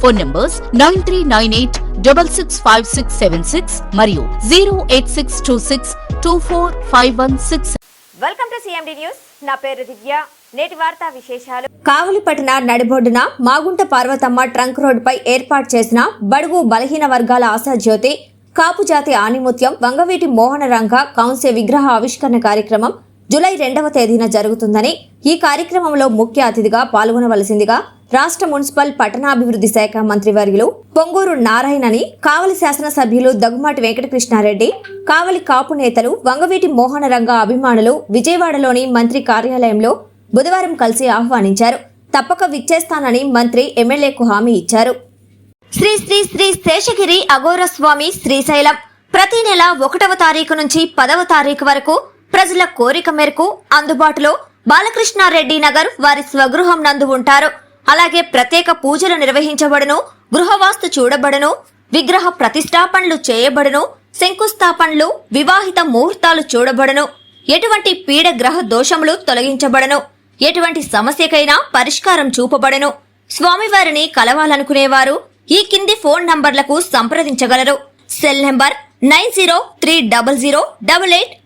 Phone numbers nine three nine eight double six five six seven six మరియు zero eight six two six two four five one six. Welcome to CMD news నా పేరు దివ్య. నేటి వార్తా విశేషాలు. కావలిపట్టణ నడిబొడ్డున Magunta Parvathamma trunk రోడ్డుపై ఏర్పాటు చేసిన బడుగు బలహీన వర్గాల ఆశాజ్యోతి కాపు జాతి ఆణిముత్యం వంగవీటి మోహన రంగ కౌన్సే విగ్రహ ఆవిష్కరణ కార్యక్రమం జూలై రెండవ తేదీన జరుగుతుందని ఈ కార్యక్రమంలో ముఖ్య అతిథిగా పాల్గొనవలసిందిగా రాష్ట్ర మున్సిపల్ పట్టణాభివృద్ధి శాఖ మంత్రి వర్యులు పొంగూరు నారాయణని కావలి శాసనసభ్యులు దగ్గుమాటి వెంకటకృష్ణారెడ్డి కావలి కాపు నేతలు వంగవీటి మోహన రంగ అభిమానులు విజయవాడలోని మంత్రి కార్యాలయంలో బుధవారం కలిసి ఆహ్వానించారు. తప్పక విచ్చేస్తానని మంత్రి ఎమ్మెల్యేకు హామీ ఇచ్చారు. శ్రీ శ్రీ శ్రీ శేషగిరి అఘోర స్వామి శ్రీశైలం. ప్రతి నెల ఒకటవ తారీఖు నుంచి పదవ తారీఖు వరకు ప్రజల కోరిక మేరకు అందుబాటులో బాలకృష్ణారెడ్డి నగర్ వారి స్వగృహం నందు ఉంటారు. అలాగే ప్రత్యేక పూజలు నిర్వహించబడును గృహవాస్తు చూడబడును విగ్రహ ప్రతిష్టాపనలు చేయబడును శంకుస్థాపనలు వివాహిత ముహూర్తాలు చూడబడను. ఎటువంటి పీడ గ్రహ దోషములు తొలగించబడను. ఎటువంటి సమస్యకైనా పరిష్కారం చూపబడను. స్వామివారిని కలవాలనుకునేవారు ఈ కింది ఫోన్ నంబర్లకు సంప్రదించగలరు. Cell number nine zero three double zero double eight